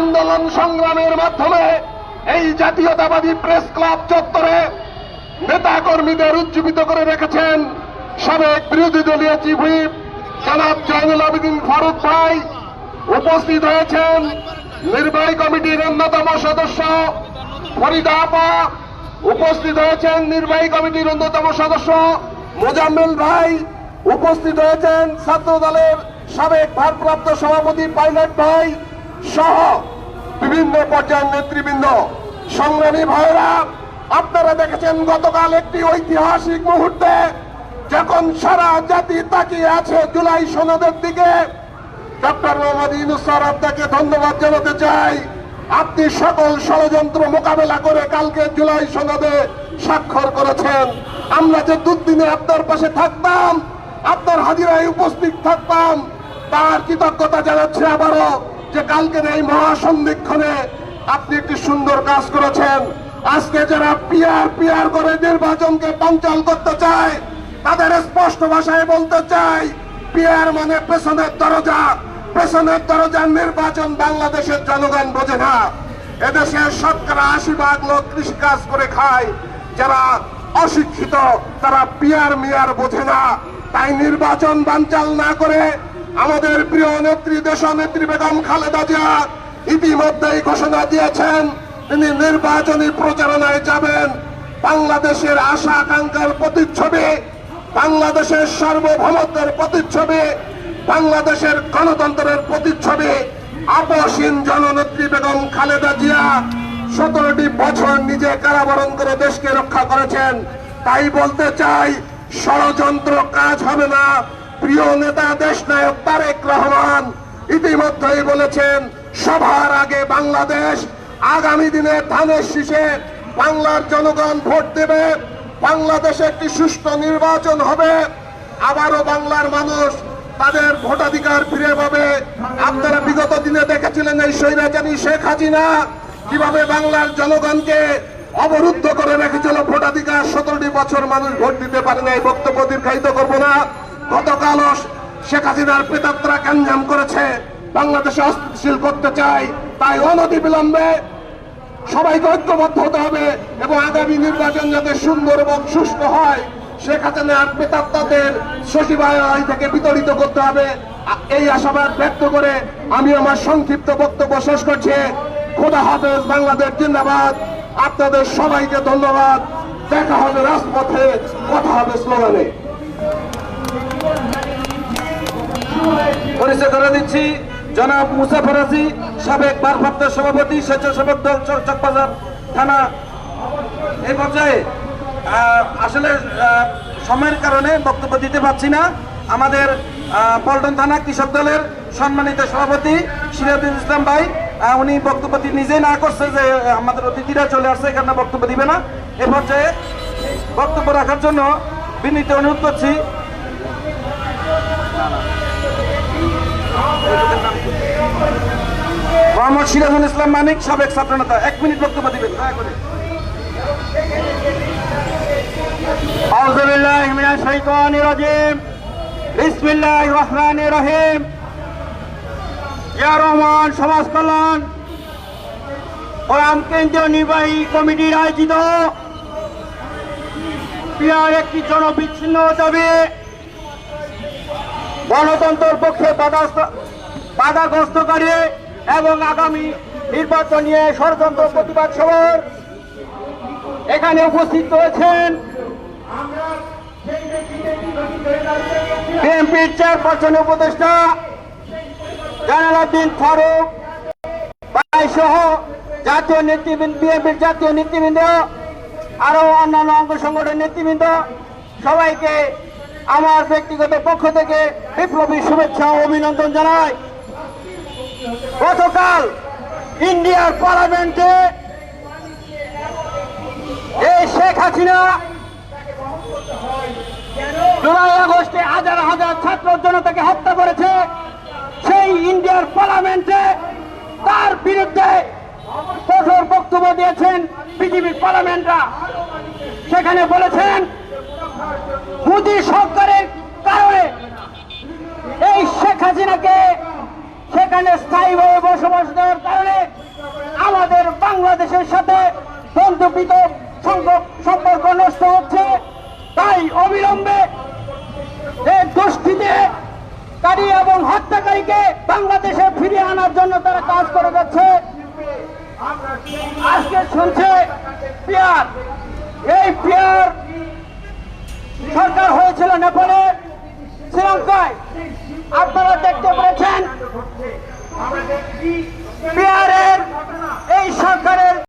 আন্দোলন সংগ্রামের মাধ্যমে এই জাতীয়তাবাদী প্রেস ক্লাব চত্বরে নেতা কর্মীদের উজ্জীবিত করে রেখেছেন সাবেক বিরোধী দলীয় চিফ হুইপ জনাব জয়নুল আবেদিন ফারুক ভাই। উপস্থিত হয়েছেন নির্বাহী কমিটির অন্যতম সদস্য ফরিদা আপা উপস্থিত হয়েছেন নির্বাহী কমিটির অন্যতম সদস্য মোজাম্মেল ভাই। উপস্থিত হয়েছেন ছাত্র দলের সাবেক ভারপ্রাপ্ত সভাপতি পাইলট ভাই। সহ বিভিন্ন পর্যায়ের নেতৃবৃন্দ, সংগ্রামী ভাইরা আপনারা দেখেছেন গতকাল একটি ঐতিহাসিক মুহূর্তে যখন সারা জাতি তাকিয়ে আছে জুলাই সনদের দিকে। ডক্টর মোহাম্মদ ইউনুস স্যার, আপনাকে ধন্যবাদ জানাতে চাই। আপনি সকল ষড়যন্ত্র মোকাবেলা করে কালকে জুলাই সনদে স্বাক্ষর করেছেন। আমরা যে দুদিনে আপনার পাশে থাকতাম, আপনার হাজিরায় উপস্থিত থাকতাম, তার কৃতজ্ঞতা জানাচ্ছে আবারও। যে কালকের এই মহাসন্ধিক্ষণে আপনি একটি সুন্দর কাজ করেছেন, আজকে যারা পিয়ার পিয়ার করে নির্বাচনকে পঞ্চাল করতে চায়, তাদের স্পষ্ট ভাষায় বলতে চাই, পিয়ার মানে পেছনের দরজা, পেছনের দরজার নির্বাচন বাংলাদেশের জনগণ বোঝে না। এদেশের শতকরা আশি ভাগ লোক কৃষি কাজ করে খায়, যারা অশিক্ষিত, তারা পিয়ার মিয়ার বোঝে না। তাই নির্বাচন বানচাল না করে আমাদের প্রিয় নেত্রী দেশ নেত্রী বেগম খালেদা জিয়া ইতিমধ্যেই ঘোষণা দিয়েছেন, তিনি নির্বাচনী প্রচারণায় যাবেন। বাংলাদেশের আশা আকাঙ্ক্ষার প্রতিচ্ছবি, বাংলাদেশের সার্বভৌমত্বের প্রতিচ্ছবি, বাংলাদেশের গণতন্ত্রের প্রতিচ্ছবি। আপসীন জননেত্রী বেগম খালেদা জিয়া সতেরোটি বছর নিজে কারাবরণ করে দেশকে রক্ষা করেছেন। তাই বলতে চাই, ষড়যন্ত্র কাজ হবে না। প্রিয় নেতা দেশ নায়ক তারেক রহমান ইতিমধ্যেই বলেছেন সবার আগে বাংলাদেশ আগামী দিনে ধানের শীষে বাংলার জনগণ ভোট দেবে, বাংলাদেশে একটি সুষ্ঠু নির্বাচন হবে, আবারও বাংলার মানুষ তাদের ভোটাধিকার ফিরে পাবে। আপনারা বিগত দিনে দেখেছিলেন এই স্বৈরাচারী শেখ হাসিনা কীভাবে বাংলার জনগণকে অবরুদ্ধ করে রেখেছিল ভোটাধিকার। সতেরোটি বছর মানুষ ভোট দিতে পারে না এই বক্তব্য দীর্ঘায়িত করব না। গতকালও শেখ হাসিনার প্রেতাত্রা ক্যাঞ্জাম করেছে। বাংলাদেশে অস্থিতিশীল করতে চাই তাই অনতি বিলম্বে সবাইকে ঐক্যবদ্ধ হতে হবে এবং আগামী নির্বাচন যাতে সুন্দর এবং সুষ্ঠু হয়, শেখ হাসিনার প্রেতাত্মাদের সচিবালয় থেকে বিতরিত করতে হবে। এই আশাবাদ ব্যক্ত করে আমি আমার সংক্ষিপ্ত বক্তব্য শেষ করছি। খোদা হাফেজ, বাংলাদেশ জিন্দাবাদ। আপনাদের সবাইকে ধন্যবাদ। দেখা হবে রাজপথে, কথা হবে স্লোগানে। পরিচয় করে দিচ্ছি। জনাব মুসা ফরাজি সাবেক ভারপ্রাপ্ত সভাপতি, স্বেচ্ছাসেবক দল চক- চকবাজার থানা। এই পর্যায়ে আসলে সময়ের কারণে বক্তব্য দিতে পারছি না। আমাদের পল্টন থানা কৃষক দলের সম্মানিত সভাপতি সিরাজুল ইসলাম ভাই উনি বক্তব্য নিজেই না করছে যে আমাদের অতিথিরা চলে আসছে এখানে বক্তব্য দিবে না। এ পর্যায়ে বক্তব্য রাখার জন্য বিনীত অনুরোধ করছি। মোহাম্মদ সিরাজুল ইসলাম মানিক সাবেক ছাত্রনেতা এক মিনিট বক্তব্য দিবেন দয়া করে أعوذ بالله من الشيطان الرجيم بسم الله الرحمن الرحيم ইয়া রহমান সমাজ কল্যাণ ও আম কেন্দ্রীয় নির্বাহী কমিটির আয়োজিত পিয়ার একটি জনবিচ্ছিন্ন দাবি গণতন্ত্রের পক্ষে বাধা- বাধাগ্রস্তকারী এবং আগামী নির্বাচন নিয়ে ষড়যন্ত্র প্রতিবাদ সভার এখানে উপস্থিত রয়েছেন বিএনপির চেয়ারপারসন উপদেষ্টা জালালউদ্দিন ফারুক সহ জাতীয় নেতৃবৃন্দ, বিএনপির জাতীয় নেতৃবৃন্দ আরও অন্যান্য অঙ্গ সংগঠনের নেতৃবৃন্দ, সবাইকে আমার ব্যক্তিগত পক্ষ থেকে বিপ্লবী শুভেচ্ছা ও অভিনন্দন জানাই। গতকাল ইন্ডিয়ার পার্লামেন্টে এই শেখ হাসিনা জুলাই আগস্টে হাজার হাজার ছাত্র জনতাকে হত্যা করেছে, সেই ইন্ডিয়ার পার্লামেন্টে তার বিরুদ্ধে কঠোর বক্তব্য দিয়েছেন পৃথিবীর পার্লামেন্টরা। সেখানে বলেছেন, মোদী সরকারের কারণে এই শেখ হাসিনাকে এখানে স্থায়ীভাবে বসবাস দেওয়ার কারণে আমাদের বাংলাদেশের সাথে সংযোগ সম্পর্ক নষ্ট হচ্ছে। তাই অবিলম্বে দুষ্কৃতে কারী এবং হত্যাকারীকে বাংলাদেশে ফিরিয়ে আনার জন্য তারা কাজ করে যাচ্ছে। আজকে শুনছে পিয়ার। এই পিয়ার সরকার হয়েছিল নেপালে, শ্রীলঙ্কায়। আপনারা দেখতে পেরেছেন? বিহারের এই সরকারের